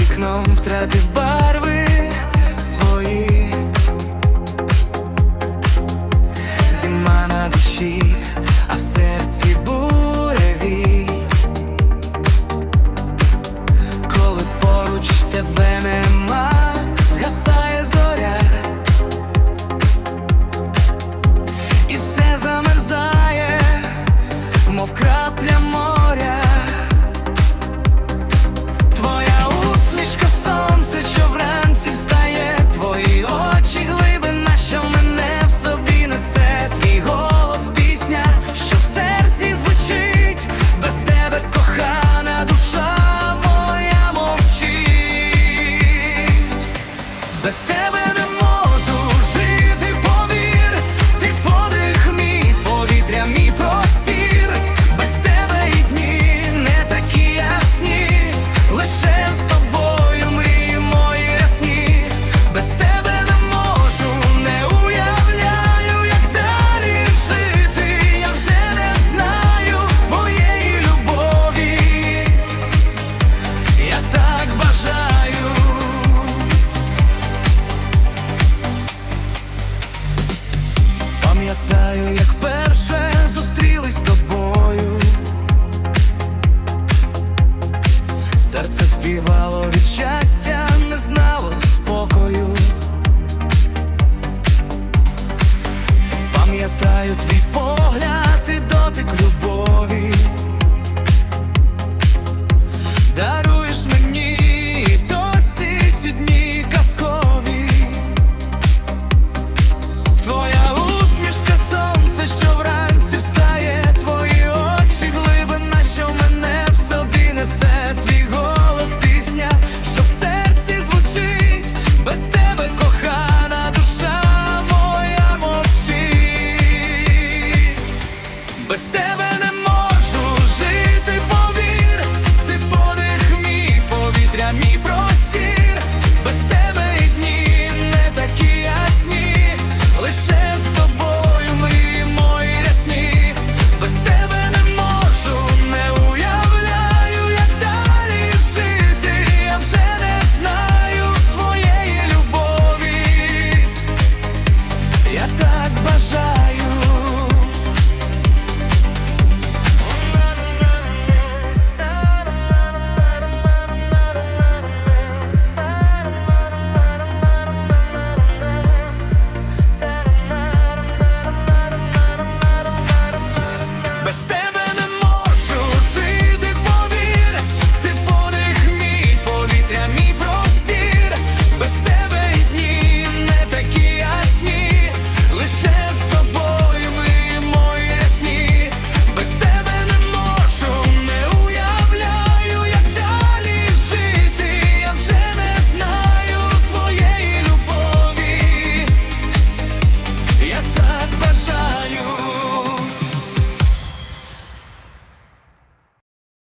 Вікном втратив Let's stand Пам'ятаю, як вперше зустрілись з тобою, серце співало від щастя, не знало спокою. Пам'ятаю твій